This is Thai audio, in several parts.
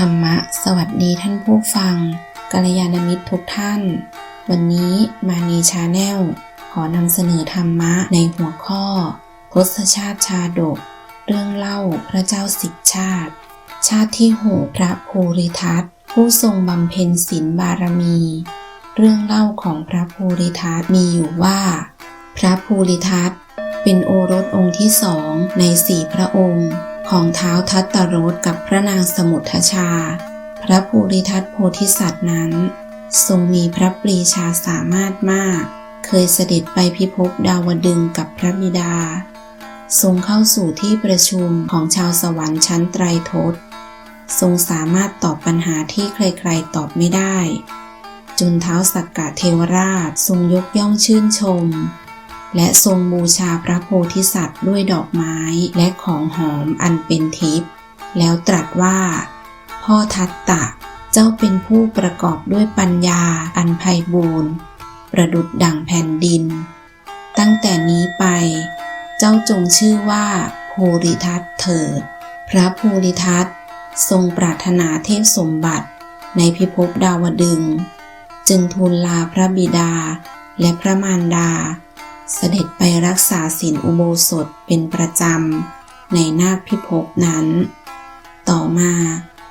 ธรรมะ สวัสดีท่านผู้ฟังกัลยาณมิตรทุกท่าน วันนี้มานีชาแนลขอนำเสนอธรรมะในหัวข้อทศชาติชาดก เรื่องเล่าพระเจ้าสิบชาติ ชาติที่หกพระภูริทัตผู้ทรงบำเพ็ญศีลบารมี เรื่องเล่าของพระภูริทัตมีอยู่ว่า พระภูริทัตเป็นโอรสองค์ที่สองในสี่พระองค์ ของเท้าทัตตรสกับพระนางสมุทชา พระภูริทัตโพธิสัตว์นั้น ทรงมีพระปรีชาสามารถมาก เคยเสด็จไปพิภพดาวดึงกับพระบิดา ทรงเข้าสู่ที่ประชุมของชาวสวรรค์ชั้นไตรทศ ทรงสามารถตอบปัญหาที่ใครๆตอบไม่ได้จุนเท้าสักกะเทวราชทรงยกย่องชื่นชม และทรงบูชาพระโพธิสัตว์ด้วยดอกไม้และของหอมอันเป็นทิพย์แล้วตรัสว่า พ่อทัตตะ เจ้าเป็นผู้ประกอบด้วยปัญญาอันไพบูรณ์ประดุดดั่งแผ่นดิน ตั้งแต่นี้ไป เจ้าจงชื่อว่าภูริทัตเถิด พระภูริทัตทรงปรารถนาเทพสมบัติในพิภพดาวดึง จึงทูลลาพระบิดาและพระมารดา เสด็จไปรักษาศีลอุโบสถเป็นประจำในนาคพิภพนั้น ต่อมา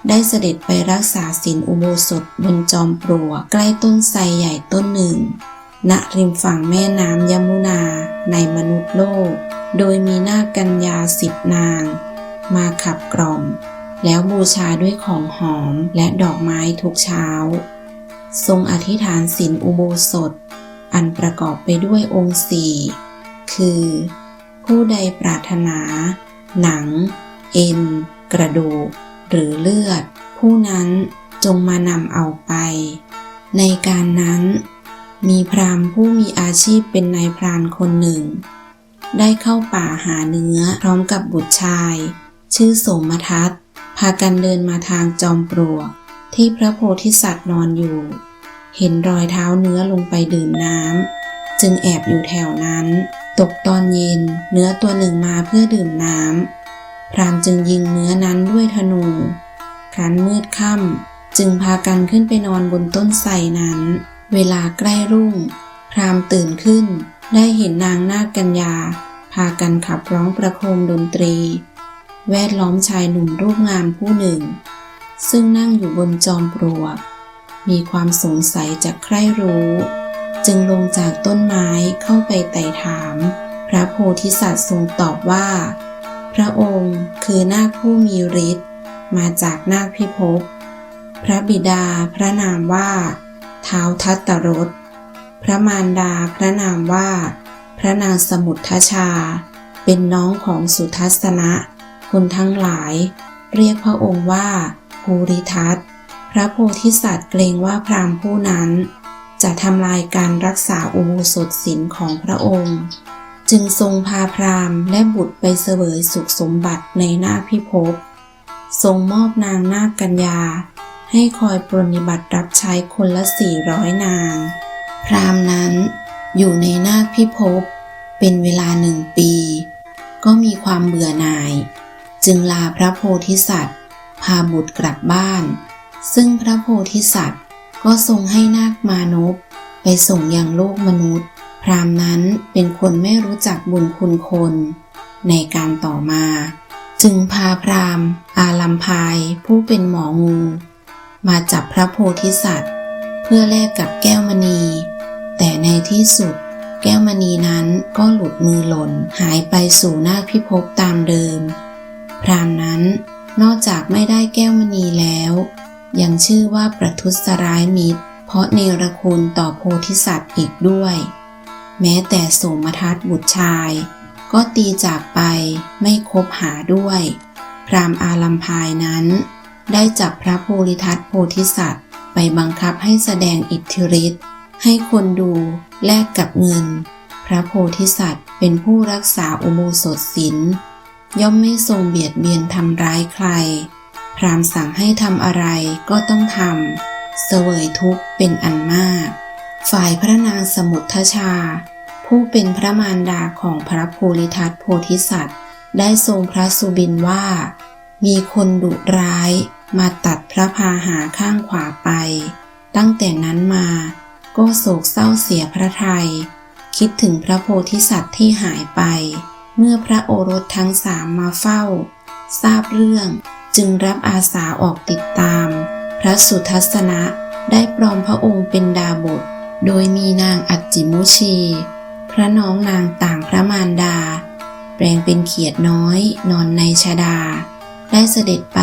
ได้เสด็จไปรักษาศีลอุโบสถบนจอมปลวกใกล้ต้นไทรใหญ่ต้นหนึ่ง ณ ริมฝั่งแม่น้ำยมุนาในมนุษย์โลก โดยมีนาคกัญญาสิบนาง มาขับกล่อม แล้วบูชาด้วยของหอมและดอกไม้ทุกเช้า ทรงอธิษฐานศีลอุโบสถ อันประกอบไปด้วยองค์สี่คือ ผู้ใดปรารถนา หนัง เอ็น กระดูก หรือเลือด ผู้นั้นจงมานำเอาไป ในการนั้น มีพราหมผู้มีอาชีพเป็นนายพรานคนหนึ่ง ได้เข้าป่าหาเนื้อพร้อมกับบุตรชาย ชื่อโสมทัตพากันเดินมาทางจอมปลวกที่พระโพธิสัตว์นอนอยู่ เห็นรอยเท้าเนื้อลงไปดื่มน้ำจึงแอบอยู่แถวนั้น ตกตอนเย็นเนื้อตัวหนึ่งมาเพื่อดื่มน้ำพรามจึงยิงเนื้อนั้นด้วยธนูครั้นมืดค่ำจึงพากันขึ้นไปนอนบนต้นไทรนั้น เวลาใกล้รุ่ง พรามตื่นขึ้น ได้เห็นนางนาคกัญญา พากันขับร้องประโคมดนตรี แวดล้อมชายหนุ่มรูปงามผู้หนึ่ง ซึ่งนั่งอยู่บนจอมปลวก มีความสงสัยจะใคร่รู้ จึงลงจากต้นไม้เข้าไปไต่ถาม พระโพธิสัตว์ทรงตอบว่า พระองค์คือนาคผู้มีฤทธิ์มาจากนาคพิภพพระบิดาพระนามว่า เท้าทัตตรสพระมารดาพระนามว่า พระนางสมุททชา เป็นน้องของสุทัศนะคนทั้งหลาย เรียกพระองค์ว่าภูริทัต พระโพธิสัตว์เกรงว่าพราหมณ์ผู้นั้น จะทำลายการรักษาอุโบสถศีลของพระองค์ จึงทรงพาพราหมณ์และบุตรไปเสวยสุขสมบัติในนาคพิภพทรงมอบนางนาคกัญญา ให้คอยปรนนิบัติรับใช้คนละสี่ร้อยนาง พราหมณ์นั้นอยู่ในนาคพิภพเป็นเวลาหนึ่งปี ก็มีความเบื่อหน่าย จึงลาพระโพธิสัตว์ พาบุตรกลับบ้าน ซึ่งพระโพธิสัตว์ก็ทรงให้นาคมานพไปส่งยังโลกมนุษย์ พรามนั้นเป็นคนไม่รู้จักบุญคุณคน ในการต่อมา จึงพาพรามอาลัมพายผู้เป็นหมองู มาจับพระโพธิสัตว์ เพื่อแลกกับแก้วมณี แต่ในที่สุดแก้วมณีนั้นก็หลุดมือหล่นหายไปสู่นาคพิภพตามเดิม พรามนั้นนอกจากไม่ได้แก้วมณีแล้ว ยังชื่อว่าประทุษร้ายมิตร เพราะเนรคุณต่อโพธิสัตว์อีกด้วย แม้แต่โสมทัตบุตรชาย ก็ตีจากไปไม่คบหาด้วย พรามอาลัมพายนั้น ได้จับพระภูริทัตโพธิสัตว์ ไปบังคับให้แสดงอิทธิฤทธิ์ให้คนดูแลกกับเงิน พระโพธิสัตว์เป็นผู้รักษาอุโบสถศีลย่อมไม่ทรงเบียดเบียนทำร้ายใคร พรามสั่งให้ทำอะไรก็ต้องทำ เสวยทุกข์เป็นอันมาก ฝ่ายพระนางสมุททชา ผู้เป็นพระมารดาของพระภูริทัตโพธิสัตว์ ได้ทรงพระสุบินว่า มีคนดุร้ายมาตัดพระพาหาข้างขวาไป ตั้งแต่นั้นมาก็โศกเศร้าเสียพระทยัยคิดถึงพระโพธิสัตว์ที่หายไป เมื่อพระโอรสทั้งสามมาเฝ้า ทราบเรื่อง จึงรับอาสาออกติดตาม พระสุทัศนะได้ปลอมพระองค์เป็นดาบท โดยมีนางอัจจิมุชี พระน้องนางต่างพระมารดา แปลงเป็นเขียดน้อย นอนในชาดา ได้เสด็จไป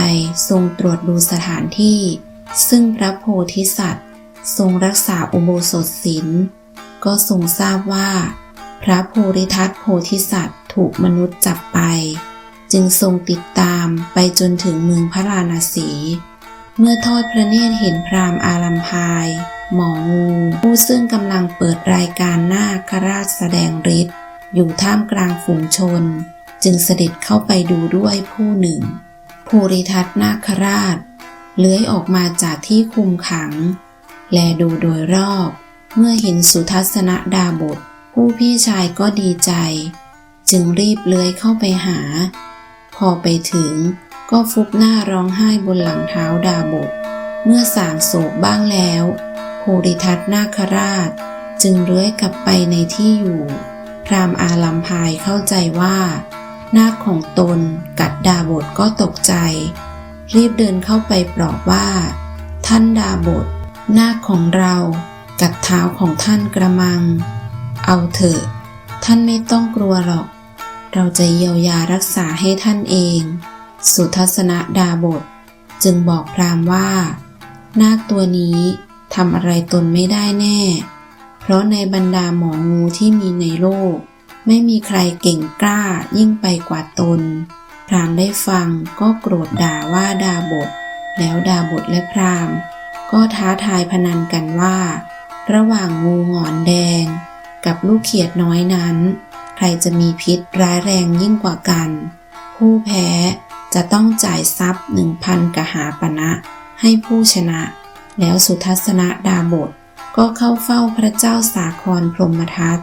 ทรงตรวจดูสถานที่ ซึ่งพระโพธิสัตว์ ทรงรักษาอุโบสถศีลก็ทรงทราบว่า พระภูริทัตโพธิสัตว์ถูกมนุษย์จับไป จึงทรงติดตามไปจนถึงเมืองพระราณสี เมื่อทอดพระเนตรเห็นพราหมณ์อารัมพาย หมองูผู้ซึ่งกำลังเปิดรายการหน้าคราชแสดงฤทธิ์อยู่ท่ามกลางฝูงชน จึงเสด็จเข้าไปดูด้วยผู้หนึ่ง ภูริทัตนาคราช เลื้อยออกมาจากที่คุมขัง แลดูโดยรอบ เมื่อเห็นสุทัศนดาบทผู้พี่ชายก็ดีใจ จึงรีบเลื้อยเข้าไปหา อไปถึง ก็ฟุบหน้าร้องไห้บนหลังเท้าดาบท เมื่อสางโศกบ้างแล้วภูริทัตนาคราช จึงเลื้อยกลับไปในที่อยู่พรามอาลัมพายเข้าใจว่า นาคของตนกัดดาบทก็ตกใจ รีบเดินเข้าไปปลอบว่า ท่านดาบท นาคของเรากัดเท้าของท่านกระมัง เอาเถอะ ท่านไม่ต้องกลัวหรอก เราจะเยียวยารักษาให้ท่านเอง สุทัศนดาบท จึงบอกพรามว่า นาคตัวนี้ทำอะไรตนไม่ได้แน่ เพราะในบรรดาหมองูที่มีในโลก ไม่มีใครเก่งกล้ายิ่งไปกว่าตน พรามได้ฟังก็โกรธด่าว่าดาบท แล้วดาบทและพรามก็ท้าทายพนันกันว่า ระหว่างงูหงอนแดง กับลูกเขียดน้อยนั้น ใครจะมีพิษร้ายแรงยิ่งกว่ากัน ผู้แพ้จะต้องจ่ายทรัพย์หนึ่งพันกหาปณะให้ผู้ชนะ แล้วสุทัศนดาบทก็เข้าเฝ้าพระเจ้าสาครพรหมทัต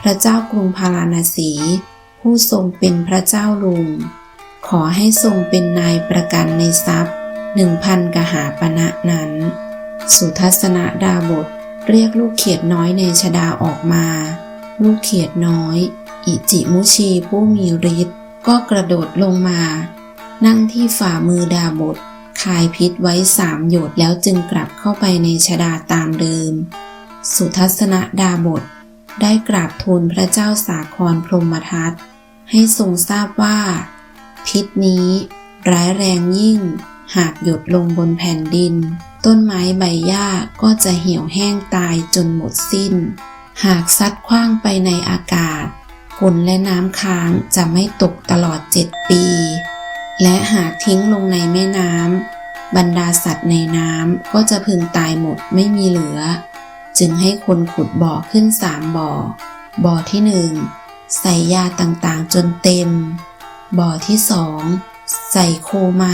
พระเจ้ากรุงพาราณสี ผู้ทรงเป็นพระเจ้าลุง ขอให้ทรงเป็นนายประกันในทรัพย์หนึ่งพันกหาปณะนั้น สุทัศนดาบทเรียกลูกเขียดน้อยในชดาออกมา ลูกเขียดน้อย อิจิมุชีผู้มีฤทธิ์ก็กระโดดลงมา นั่งที่ฝ่ามือดาบทคายพิษไว้สามหยดแล้วจึงกลับเข้าไปในชดาตามเดิม สุทัศนดาบทได้กราบทูลพระเจ้าสาครพรหมทัตให้ทรงทราบว่า พิษนี้ร้ายแรงยิ่ง หากหยดลงบนแผ่นดิน ต้นไม้ใบหญ้าก็จะเหี่ยวแห้งตายจนหมดสิ้น หากซัดคว้างไปในอากาศ ฝนและน้ำค้างจะไม่ตกตลอดเจ็ดปี และหากทิ้งลงในแม่น้ำบรรดาสัตว์ในน้ำก็จะพึงตายหมดไม่มีเหลือ จึงให้คนขุดบ่อขึ้นสามบ่อ บ่อที่หนึ่งใส่ยาต่างๆจนเต็ม บ่อที่สองใส่โคไม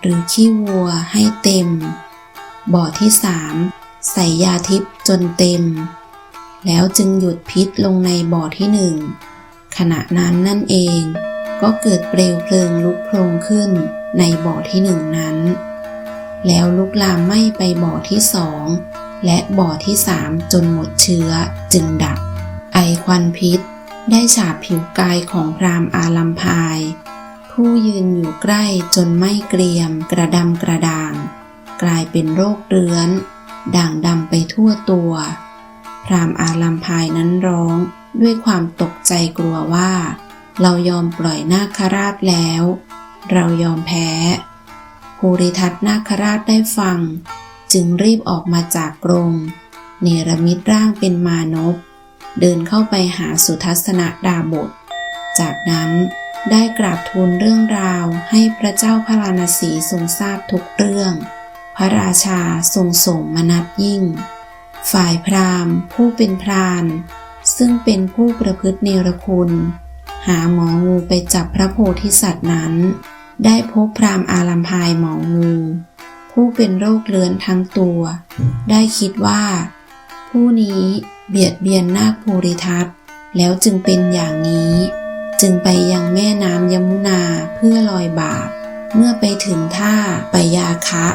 หรือขี้วัวให้เต็ม บ่อที่สามใส่ยาทิพย์จนเต็ม แล้วจึงหยุดพิษลงในบ่อที่หนึ่ง ขณะนั้นนั่นเอง ก็เกิดเปลวเพลิงลุกโพลงขึ้นในบ่อที่หนึ่งนั้น แล้วลุกลามไหม้ไปบ่อที่สองและบ่อที่สามจนหมดเชื้อจึงดับ ไอควันพิษได้ฉาบผิวกายของพรามอาลัมพาย ผู้ยืนอยู่ใกล้จนไม่เกรียมกระดำกระด่าง กลายเป็นโรคเรื้อน ด่างดำไปทั่วตัว พรามอาลัมพายนั้นร้อง ด้วยความตกใจกลัวว่า เรายอมปล่อยนาคราชแล้ว เรายอมแพ้ภูริทัตนาคราชได้ฟัง จึงรีบออกมาจากกรงเนรมิตร่างเป็นมานพเดินเข้าไปหาสุทัศนดาบท จากนั้นได้กราบทูลเรื่องราวให้พระเจ้าพระราณสีทรงทราบทุกเรื่อง พระราชาทรงส่งมนัดยิ่ง ฝ่ายพราหมณ์ผู้เป็นพราน ซึ่งเป็นผู้ประพฤติเนรคุณ หาหมองูไปจับพระโพธิสัตว์นั้น ได้พบพราหมณ์อาลัมพายหมองู ผู้เป็นโรคเลือนทั้งตัว ได้คิดว่า ผู้นี้เบียดเบียนนาคภูริทัตแล้วจึงเป็นอย่างนี้ จึงไปยังแม่น้ำยมุนาเพื่อลอยบาปเมื่อไปถึงท่าปยาคะ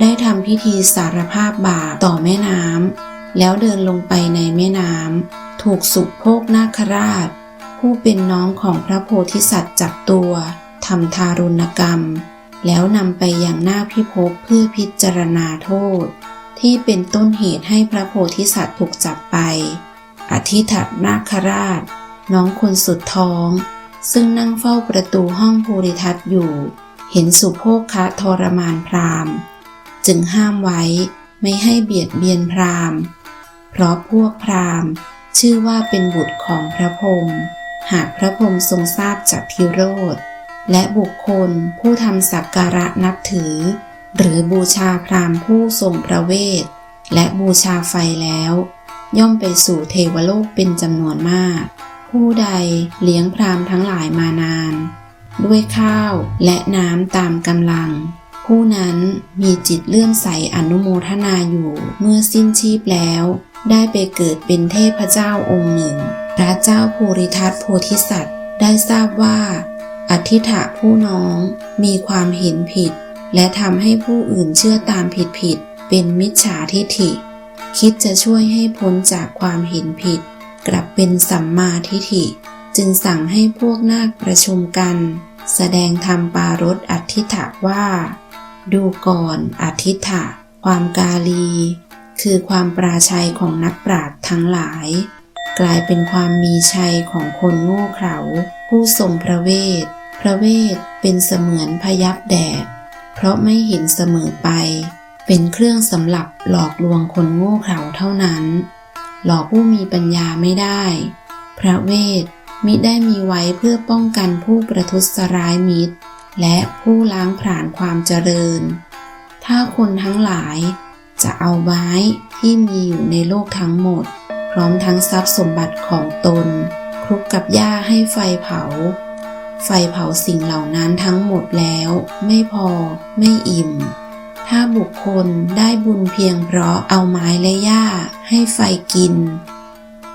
ได้ทำพิธีสารภาพบาปต่อแม่น้ำแล้วเดินลงไปในแม่น้ำ ถูกสุโภคนาคราช ผู้เป็นน้องของพระโพธิสัตว์จับตัวทำทารุณกรรม แล้วนำไปยังหน้าพิภพเพื่อพิจารณาโทษ ที่เป็นต้นเหตุให้พระโพธิสัตว์ถูกจับไป อธิษฐนาคราช น้องคนสุดท้อง ซึ่งนั่งเฝ้าประตูห้องภูริทัตอยู่ เห็นสุโภคะทรมานพราหมณ์จึงห้ามไว้ไม่ให้เบียดเบียนพราหมณ์เพราะพวกพราหมณ์ ชื่อว่าเป็นบุตรของพระพรหมหากพระพรหมทรงทราบจากพิโรธ และบุคคลผู้ทำสักการะนับถือ หรือบูชาพราหมณ์ผู้ทรงประเวท และบูชาไฟแล้ว ย่อมไปสู่เทวโลกเป็นจำนวนมาก ผู้ใดเลี้ยงพราหมณ์ทั้งหลายมานาน ด้วยข้าวและน้ำตามกำลัง ผู้นั้นมีจิตเลื่อมใสอนุโมทนาอยู่เมื่อสิ้นชีพแล้ว ได้ไปเกิดเป็นเทพเจ้าองค์หนึ่ง พระเจ้าภูริทัตโพธิสัตว์ ได้ทราบว่า อธิฐะผู้น้องมีความเห็นผิด และทำให้ผู้อื่นเชื่อตามผิดผิด เป็นมิจฉาทิฐิ คิดจะช่วยให้พ้นจากความเห็นผิด กลับเป็นสัมมาทิฏฐิ จึงสั่งให้พวกนาคประชุมกัน แสดงธรรมปารถอธิฐะว่า ดูก่อนอธิฐะความกาลี คือความปราชัยของนักปราชญ์ทั้งหลาย กลายเป็นความมีชัยของคนโง่เขลาผู้ทรงพระเวท พระเวทเป็นเสมือนพยับแดด เพราะไม่เห็นเสมอไป เป็นเครื่องสำหรับหลอกลวงคนโง่เขลาเท่านั้น หลอกผู้มีปัญญาไม่ได้ พระเวทมิได้มีไว้เพื่อป้องกันผู้ประทุษร้ายมิตร และผู้ล้างผลาญความเจริญ ถ้าคนทั้งหลาย จะเอาไม้ที่มีอยู่ในโลกทั้งหมด พร้อมทั้งทรัพย์สมบัติของตน คลุกกับหญ้าให้ไฟเผา ไฟเผาสิ่งเหล่านั้นทั้งหมดแล้ว ไม่พอ ไม่อิ่ม ถ้าบุคคลได้บุญเพียงเพราะเอาไม้และหญ้าให้ไฟกิน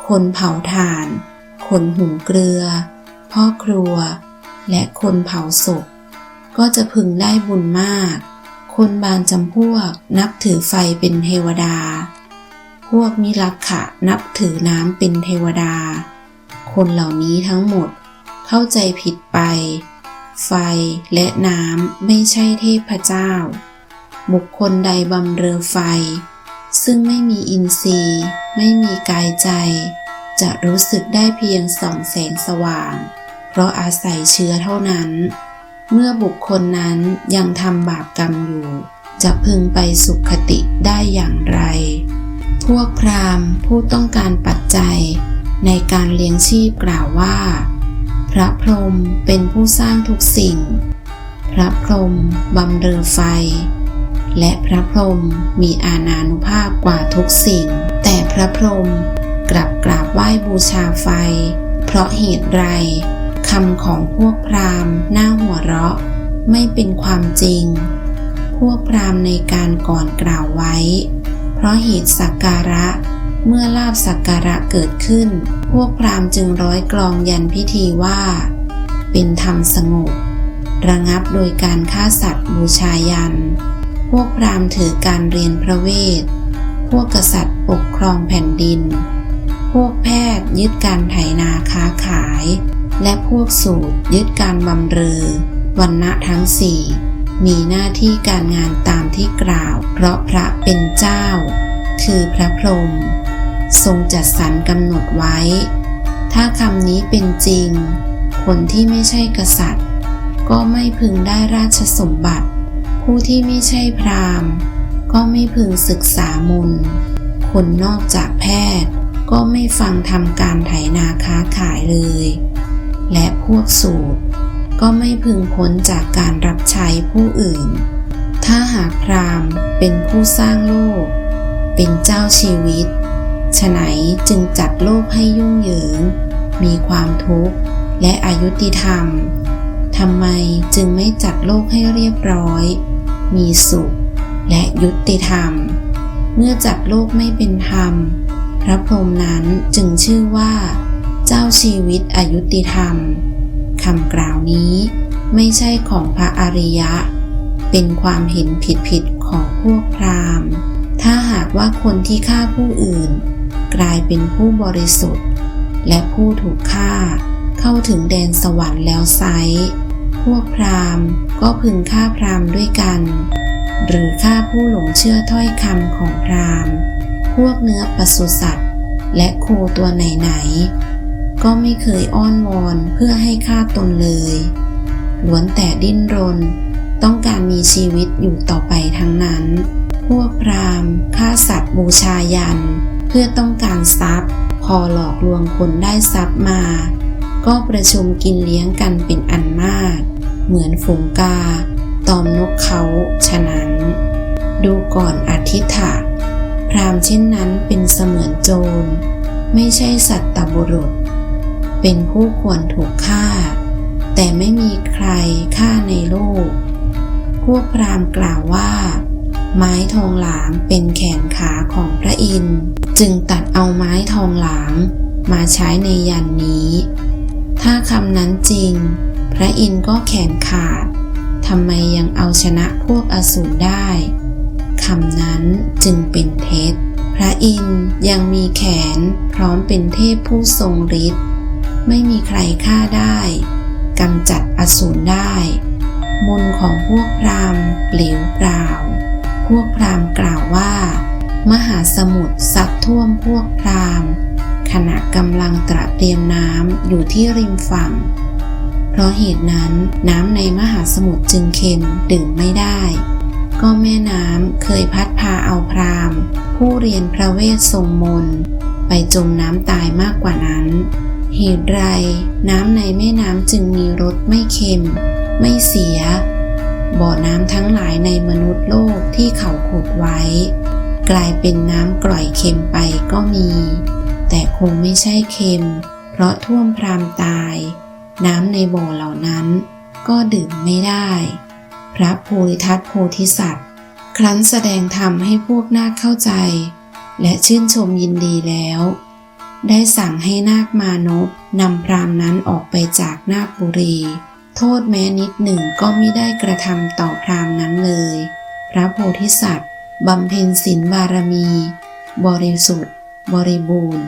คนเผาถ่าน คนหุงเกลือ พ่อครัว และคนเผาศพ ก็จะพึงได้บุญมาก คนบางจำพวกนับถือไฟเป็นเทวดา พวกมิลักขะนับถือน้ำเป็นเทวดา คนเหล่านี้ทั้งหมดเข้าใจผิดไป ไฟและน้ำไม่ใช่เทพเจ้า บุคคลใดบำเรอไฟ ซึ่งไม่มีอินทรีย์ ไม่มีกายใจ จะรู้สึกได้เพียงสองแสงสว่าง เพราะอาศัยเชื้อเท่านั้น เมื่อบุคคลนั้นยังทำบาปกรรมอยู่ จะพึงไปสุขติได้อย่างไร พวกพราหมณ์ผู้ต้องการปัจจัยในการเลี้ยงชีพกล่าวว่า พระพรหมเป็นผู้สร้างทุกสิ่ง พระพรหมบำเรอไฟ และพระพรหมมีอาณานุภาพกว่าทุกสิ่ง แต่พระพรหมกลับกราบไหว้บูชาไฟ เพราะเหตุไร คำของพวกพราหมณ์หน้าหัวเราะ ไม่เป็นความจริง พวกพราหมณ์ในการก่อนกล่าวไว้ เพราะเหตุสักการะเมื่อลาบสักการะเกิดขึ้น พวกพราหมณ์จึงร้อยกลองยันพิธีว่า เป็นธรรมสงบ ระงับโดยการฆ่าสัตว์บูชายัน พวกพราหมณ์ถือการเรียนพระเวท พวกกษัตริย์ปกครองแผ่นดิน พวกแพทย์ยึดการไถนาค้าขาย และพวกสูตรยึดการบำเรอวันณะทั้งสี่มีหน้าที่การงานตามที่กล่าว เพราะพระเป็นเจ้า คือพระพรหมทรงจัดสรรกำหนดไว้ ถ้าคำนี้เป็นจริง คนที่ไม่ใช่กษัตริย์ ก็ไม่พึงได้ราชสมบัติ ผู้ที่ไม่ใช่พราหมณ์ ก็ไม่พึงศึกษามนคนนอกจากแพทย์ ก็ไม่ฟังทำการไถนาค้าขายเลย และพวกสูตร ก็ไม่พึงพ้นจากการรับใช้ผู้อื่น ถ้าหากพราหมณ์เป็นผู้สร้างโลก เป็นเจ้าชีวิตฉไหนจึงจัดโลกให้ยุ่งเหยิง มีความทุกข์และอายุติธรรมทำไมจึงไม่จัดโลกให้เรียบร้อย มีสุขและยุติธรรม เมื่อจัดโลกไม่เป็นธรรม พระพรหมนั้นจึงชื่อว่า เจ้าชีวิตอายุติธรรมคำกล่าวนี้ไม่ใช่ของพระอริยะ เป็นความเห็นผิดๆของพวกพราหมณ์ ถ้าหากว่าคนที่ฆ่าผู้อื่น กลายเป็นผู้บริสุทธิ์ และผู้ถูกฆ่า เข้าถึงแดนสวรรค์แล้วไซพวกพราหมณ์ก็พึงฆ่าพราหมณ์ด้วยกัน หรือฆ่าผู้หลงเชื่อถ้อยคำของพราหมณ์ พวกเนื้อปศุสัตว์ และโคตัวไหนๆ ก็ไม่เคยอ้อนวอนเพื่อให้ฆ่าตนเลยล้วนแต่ดิ้นรน ต้องการมีชีวิตอยู่ต่อไปทั้งนั้น พวกพราหมณ์ฆ่าสัตว์บูชายัน เพื่อต้องการทรัพย์ พอหลอกลวงคนได้ทรัพย์มา ก็ประชุมกินเลี้ยงกันเป็นอันมาก เหมือนฝูงกา ตอมนกเขาฉะนั้น ดูก่อนอธิษฐะพราหมณ์เช่นนั้นเป็นเสมือนโจร ไม่ใช่สัตตบุรุษ เป็นผู้ควรถูกฆ่า แต่ไม่มีใครฆ่าในโลก พวกพราหมณ์กล่าวว่า ไม้ทองหลางเป็นแขนขาของพระอินทร์จึงตัดเอาไม้ทองหลางมาใช้ในยันนี้ ถ้าคำนั้นจริง พระอินทร์ก็แขนขาดทำไมยังเอาชนะพวกอสูรได้คำนั้นจึงเป็นเท็จ พระอินทร์ยังมีแขนพร้อมเป็นเทพผู้ทรงฤทธิ์ ไม่มีใครฆ่าได้กำจัดอสูรได้ มนของพวกพรามเปลวเปล่า พวกพรามกล่าวว่า มหาสมุทรซัดท่วมพวกพรามขณะกำลังตระเตรียมน้ำอยู่ที่ริมฝั่ง เพราะเหตุนั้นน้ำในมหาสมุทรจึงเค็มดื่มไม่ได้ ก็แม่น้ำเคยพัดพาเอาพรามผู้เรียนพระเวททรงมนไปจมน้ำตายมากกว่านั้น เหตุไรน้ำในแม่น้ำจึงมีรสไม่เค็ม ไม่เสีย บ่อน้ำทั้งหลายในมนุษย์โลกที่เขาขุดไว้ กลายเป็นน้ำกร่อยเค็มไปก็มี แต่คงไม่ใช่เค็ม เพราะท่วมพรามตาย น้ำในบ่อเหล่านั้น ก็ดื่มไม่ได้ พระภูริทัตโพธิสัตว์ ครั้นแสดงธรรมให้พวกนาคเข้าใจ และชื่นชมยินดีแล้ว ได้สั่งให้นาคมานพนำพรามนั้นออกไปจากนาคบุรี โทษแม้นิดหนึ่งก็ไม่ได้กระทำต่อพรามนั้นเลย พระโพธิสัตว์บำเพ็ญศีลบารมี บริสุทธิ์ บริบูรณ์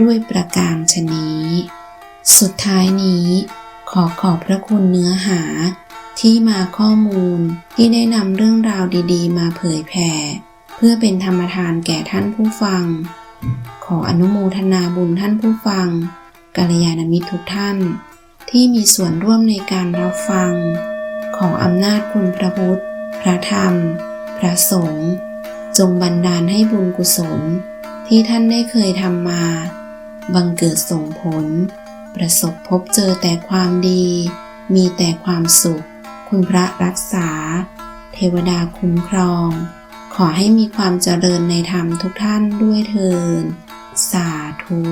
ด้วยประการชนี้ สุดท้ายนี้ขอขอบพระคุณเนื้อหา ที่มาข้อมูลที่ได้นำเรื่องราวดีๆ มาเผยแผ่ เพื่อเป็นธรรมทานแก่ท่านผู้ฟัง ขออนุโมทนาบุญท่านผู้ฟังกัลยาณมิตรทุกท่าน ที่มีส่วนร่วมในการรับฟัง ขออำนาจคุณพระพุทธ พระธรรม พระสงฆ์จงบันดาลให้บุญกุศล ที่ท่านได้เคยทำมา บังเกิดส่งผล ประสบพบเจอแต่ความดี มีแต่ความสุข คุณพระรักษา เทวดาคุ้มครอง ขอให้มีความเจริญในธรรมทุกท่านด้วยเทินสาธุ